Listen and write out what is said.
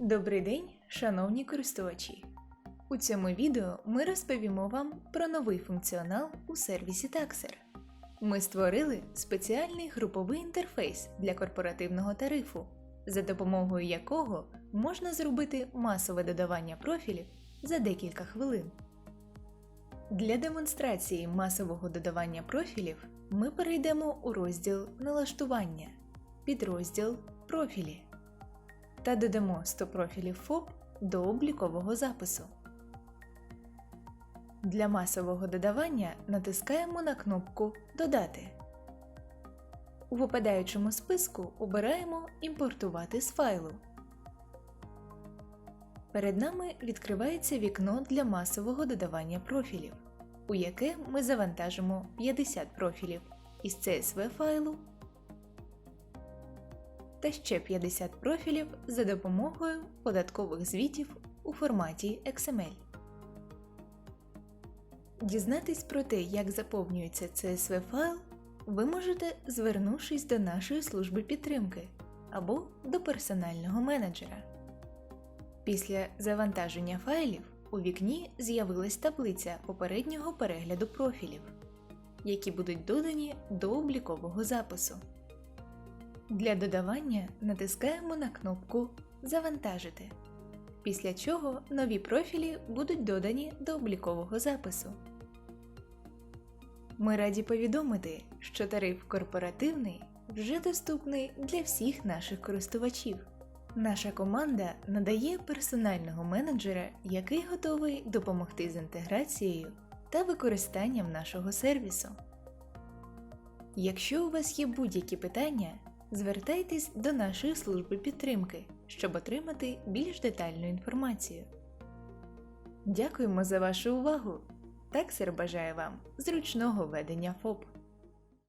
Добрий день, шановні користувачі! У цьому відео ми розповімо вам про новий функціонал у сервісі Taxer. Ми створили спеціальний груповий інтерфейс для корпоративного тарифу, за допомогою якого можна зробити масове додавання профілів за декілька хвилин. Для демонстрації масового додавання профілів ми перейдемо у розділ Налаштування, підрозділ Профілі та додамо 100 профілів ФОП до облікового запису. Для масового додавання натискаємо на кнопку Додати. У випадаючому списку обираємо Імпортувати з файлу. Перед нами відкривається вікно для масового додавання профілів, у яке ми завантажимо 50 профілів із CSV файлу та ще 50 профілів за допомогою податкових звітів у форматі XML. Дізнатись про те, як заповнюється CSV файл, ви можете, звернувшись до нашої служби підтримки або до персонального менеджера. Після завантаження файлів у вікні з'явилась таблиця попереднього перегляду профілів, які будуть додані до облікового запису. Для додавання натискаємо на кнопку Завантажити, після чого нові профілі будуть додані до облікового запису. Ми раді повідомити, що тариф корпоративний вже доступний для всіх наших користувачів. Наша команда надає персонального менеджера, який готовий допомогти з інтеграцією та використанням нашого сервісу. Якщо у вас є будь-які питання, звертайтесь до нашої служби підтримки, щоб отримати більш детальну інформацію. Дякуємо за вашу увагу! Таксер бажає вам зручного ведення ФОП.